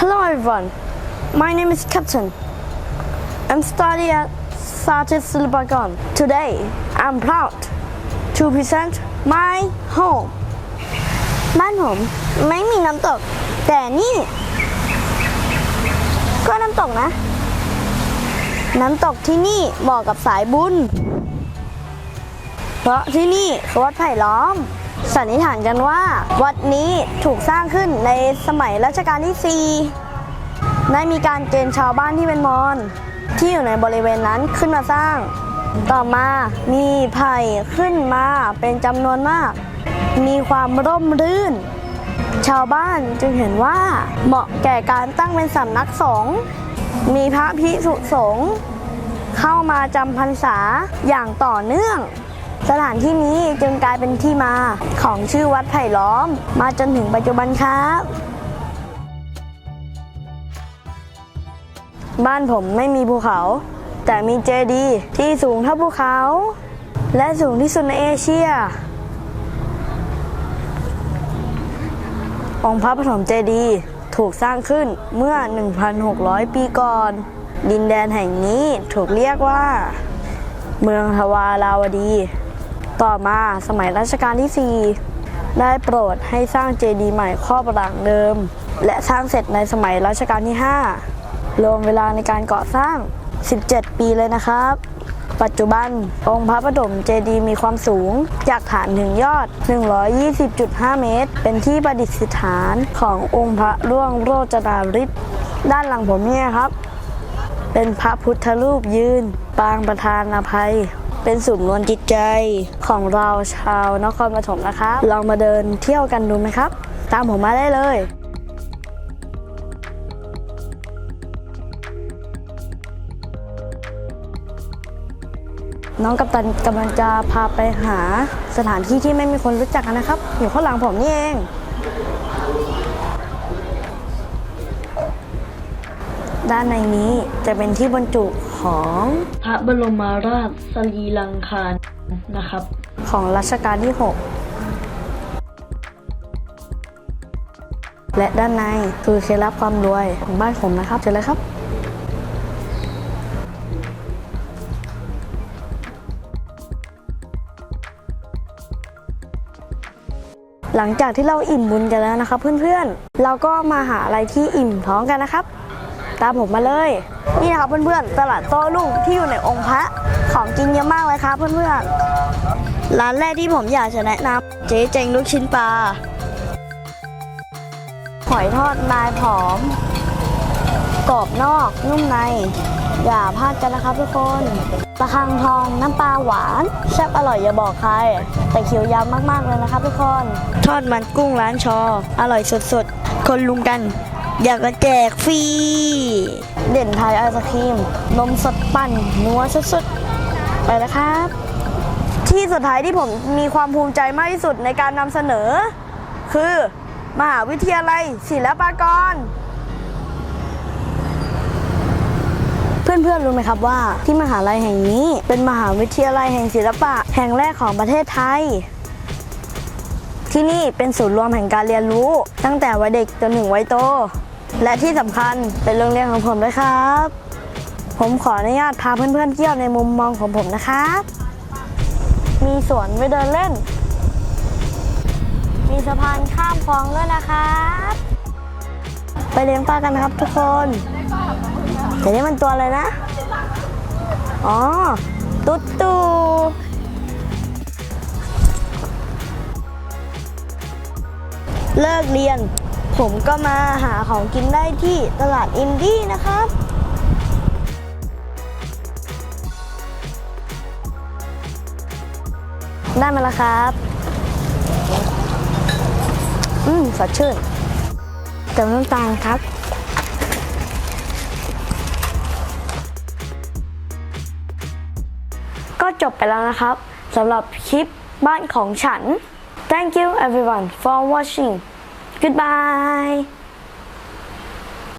Hello everyone, my name is Captain. I'm studying at Satis Silbagon. Today, I'm proud to present my home. บ้านผมไม่มีน้ำตก แต่นี่ ก็น้ำตกนะ น้ำตกที่นี่เหมาะกับสายบุญ เพราะที่นี่คือวัดไผ่ล้อม สันนิษฐานกันว่า วัดนี้ถูกสร้างขึ้นในสมัยรัชกาลที่ 4 ได้มีการเกณฑ์ชาวบ้านที่เป็นมอญที่อยู่ในบริเวณนั้นขึ้นมาสร้าง ต่อมามีไผ่ขึ้นมาเป็นจำนวนมาก มีความร่มรื่น ชาวบ้านจึงเห็นว่าเหมาะแก่การตั้งเป็นสำนักสงฆ์มีพระภิกษุสงฆ์เข้ามาจำพรรษาอย่างต่อเนื่อง สถานที่นี้จึงกลายเป็นที่มาของชื่อวัดไผ่ล้อม มาจนถึงปัจจุบันครับบ้านผมไม่มีภูเขา แต่มีเจดีย์ที่สูงเท่าภูเขา และสูงที่สุดในเอเชีย องค์พระปฐมเจดีย์ถูกสร้างขึ้นเมื่อ 1,600 ปีก่อน ดินแดนแห่งนี้ถูกเรียกว่า เมืองทวาราวดี ต่อมาสมัยรัชกาลที่ 4 ได้โปรดให้สร้างเจดีย์ใหม่ครอบหลังเดิม และสร้างเสร็จในสมัยรัชกาลที่ 5 รวมเวลาในการก่อสร้าง 17 ปีเลยนะครับ ปัจจุบันองค์พระปฐมเจดีย์มีความสูง จากฐานถึงยอด 120.5 เมตร เป็นที่ประดิษฐานขององค์พระร่วงโรจนาริศด้านหลังผมเนี่ยครับ เป็นพระพุทธรูปยืน ปางประธานอภัย เป็นศูนย์รวมจิตใจของเราชาวนครปฐมนะครับลองมาเดินเที่ยวกันดูไหมครับ ตามผมมาได้เลยน้องกัปตันกำลังจะพาไปหาสถานที่ที่ไม่มีคนรู้จักกันนะครับ อยู่ข้างหลังผมนี่เอง ด้านในนี้จะเป็นที่บรรจุ ของพระบรมราชสรีลังคารนะครับ ของรัชกาลที่ 6 และด้านในคือเคล็ดลับความรวยของบ้านผมนะครับเจอเลยครับหลังจากที่เราอิ่มบุญกันแล้วนะครับเพื่อนๆ เราก็มาหาอะไรที่อิ่มท้องกันนะครับ ตามผมมาเลย นี่นะครับเพื่อนๆ ตลาดโต้รุ่งที่อยู่ในองค์พระของกินเยอะมากเลยครับเพื่อนๆ ร้านแรกที่ผมอยากจะแนะนำเจ๊เจงลูกชิ้นปลาหอยทอดนายผอม กรอบนอกนุ่มใน อย่าพลาดกันนะครับทุกคนปลาคังทองน้ำปลาหวานแซ่บอร่อยอย่าบอกใคร แต่เขียวยาวมากๆเลยนะครับทุกคน ทอดมันกุ้งร้านชอ อร่อยสดๆ คนลุงกัน อยากจะแจกฟรี เด่นไทยไอศครีม นมสดปั่นนัวสุดๆ ไปแล้วครับ ที่สุดท้ายที่ผมมีความภูมิใจมากที่สุดในการนำเสนอ คือ มหาวิทยาลัยศิลปากร เพื่อนๆรู้ไหมครับว่าที่มหาลัยแห่งนี้เป็นมหาวิทยาลัยแห่งศิลปะ แห่งแรกของประเทศไทยที่นี่เป็นศูนย์รวมแห่งการเรียนรู้ ตั้งแต่วัยเด็กจนถึงวัยโต และที่สำคัญเป็นโรงเรียนของผมด้วยครับ ผมขออนุญาตพาเพื่อนๆเที่ยวในมุมมองของผมนะครับ มีสวนไว้เดินเล่น มีสะพานข้ามคลองด้วยนะครับ ไปเลี้ยงปลากันครับทุกคนแต่นี่มันตัวอะไรนะ อ๋อ ตุ๊ดตูเลิกเรียน ผมก็มาหาของกินได้ที่ตลาดอินดี้นะครับได้มาแล้วครับ อืมสดชื่นเติมน้ำตาลครับ ก็จบไปแล้วนะครับสำหรับคลิปบ้านของฉัน Thank you everyone for watching Goodbye